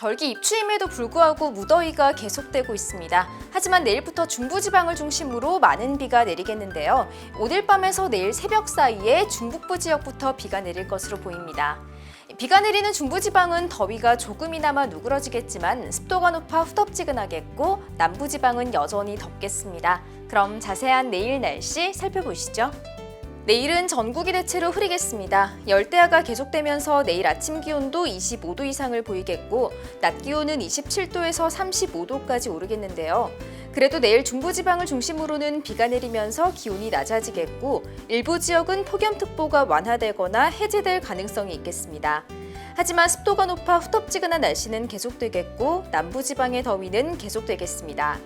절기 입추임에도 불구하고 무더위가 계속되고 있습니다. 하지만 내일부터 중부지방을 중심으로 많은 비가 내리겠는데요. 오늘 밤에서 내일 새벽 사이에 중북부 지역부터 비가 내릴 것으로 보입니다. 비가 내리는 중부지방은 더위가 조금이나마 누그러지겠지만 습도가 높아 후덥지근하겠고 남부지방은 여전히 덥겠습니다. 그럼 자세한 내일 날씨 살펴보시죠. 내일은 전국이 대체로 흐리겠습니다. 열대야가 계속되면서 내일 아침 기온도 25도 이상을 보이겠고 낮 기온은 27도에서 35도까지 오르겠는데요. 그래도 내일 중부지방을 중심으로는 비가 내리면서 기온이 낮아지겠고 일부 지역은 폭염특보가 완화되거나 해제될 가능성이 있겠습니다. 하지만 습도가 높아 후덥지근한 날씨는 계속되겠고 남부지방의 더위는 계속되겠습니다.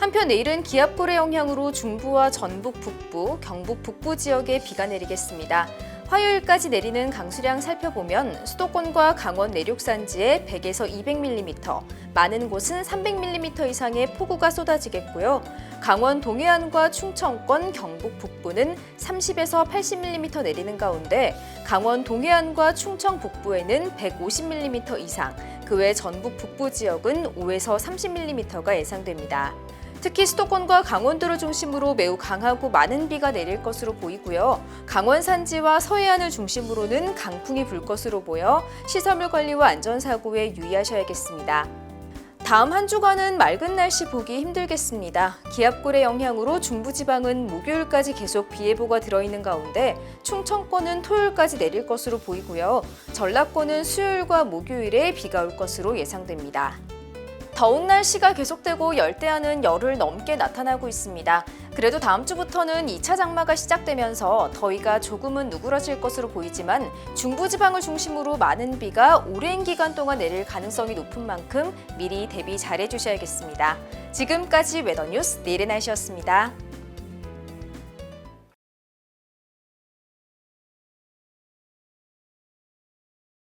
한편 내일은 기압골의 영향으로 중부와 전북 북부, 경북 북부 지역에 비가 내리겠습니다. 화요일까지 내리는 강수량 살펴보면 수도권과 강원 내륙 산지에 100에서 200mm, 많은 곳은 300mm 이상의 폭우가 쏟아지겠고요. 강원 동해안과 충청권, 경북 북부는 30에서 80mm 내리는 가운데 강원 동해안과 충청 북부에는 150mm 이상, 그 외 전북 북부 지역은 5에서 30mm가 예상됩니다. 특히 수도권과 강원도를 중심으로 매우 강하고 많은 비가 내릴 것으로 보이고요. 강원 산지와 서해안을 중심으로는 강풍이 불 것으로 보여 시설물 관리와 안전사고에 유의하셔야겠습니다. 다음 한 주간은 맑은 날씨 보기 힘들겠습니다. 기압골의 영향으로 중부지방은 목요일까지 계속 비 예보가 들어있는 가운데 충청권은 토요일까지 내릴 것으로 보이고요. 전라권은 수요일과 목요일에 비가 올 것으로 예상됩니다. 더운 날씨가 계속되고 열대야는 열흘 넘게 나타나고 있습니다. 그래도 다음 주부터는 2차 장마가 시작되면서 더위가 조금은 누그러질 것으로 보이지만 중부지방을 중심으로 많은 비가 오랜 기간 동안 내릴 가능성이 높은 만큼 미리 대비 잘해 주셔야겠습니다. 지금까지 웨더뉴스 내일의 날씨였습니다.